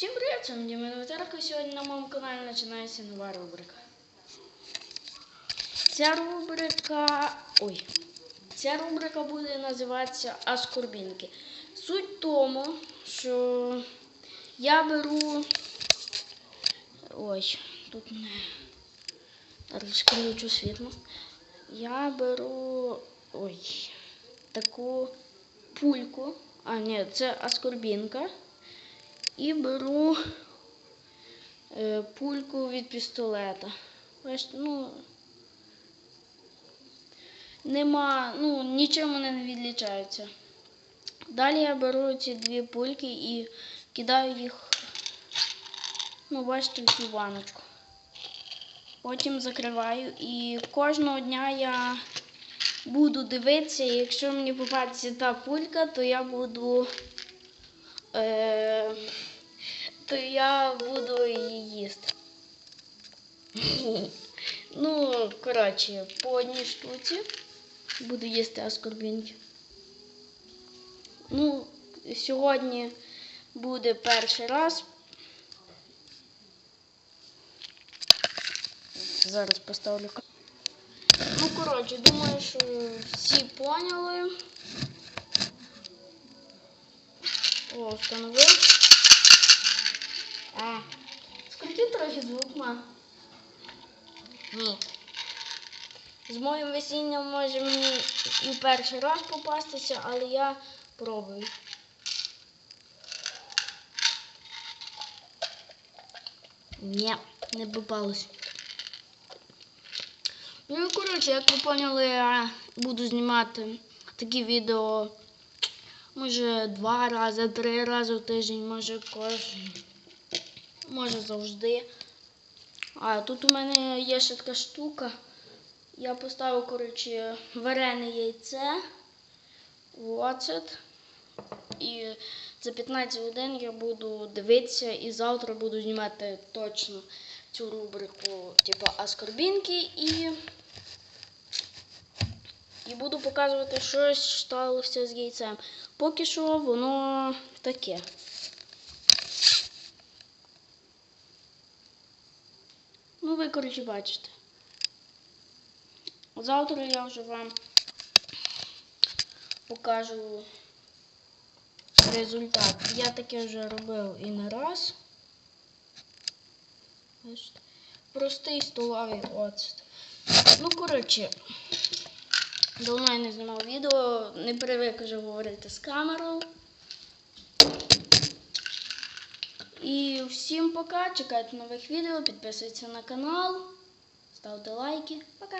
Всім привіт, вами Діма Новотерка. Сьогодні на моєму каналі починається нова рубрика. Ця рубрика. Ой. Ця рубрика буде називатися Аскорбінки. Суть в тому, що я беру. Ой, тут не. Зараз світло. Я беру. Ой. Таку пульку. А, ні, це аскорбінка. І беру е, пульку від пістолета. Бачите, ну, нема, ну, нічим вони не відлічаються. Далі я беру ці дві пульки і кидаю їх, ну, бачите, в цю баночку. Потім закриваю і кожного дня я буду дивитися, якщо мені попадеться та пулька, то я буду. Е, то я буду її їсти. Ну, коротше, по одній штуці буду їсти аскорбінки. Ну, сьогодні буде перший раз. Зараз поставлю. Ну, коротше, думаю, що всі поняли. О, встановив. А, скрути трохи звук, ма. Ні. З моїм весінням може мені і перший раз попастися, але я пробую. Ні, не попалось. Ну коротше, як ви поняли, я буду знімати такі відео може два рази, три рази в тиждень, може кожен, може завжди. А тут у мене є ще така штука. Я поставив, коротше, варене яйце оцет. І за 15 годин я буду дивитися і завтра буду знімати точно цю рубрику, типу аскорбінки і. І буду показувати, що сталося з яйцем. Поки що воно таке. Ну, ви, коротше, бачите. Завтра я вже вам покажу результат. Я таке вже робив і не раз. Простий столовий оцет. Ну, коротше. Давно я не знімав відео, не привик вже говорити з камерою. І всім пока. Чекайте нових відео, підписуйтесь на канал, ставте лайки. Пока!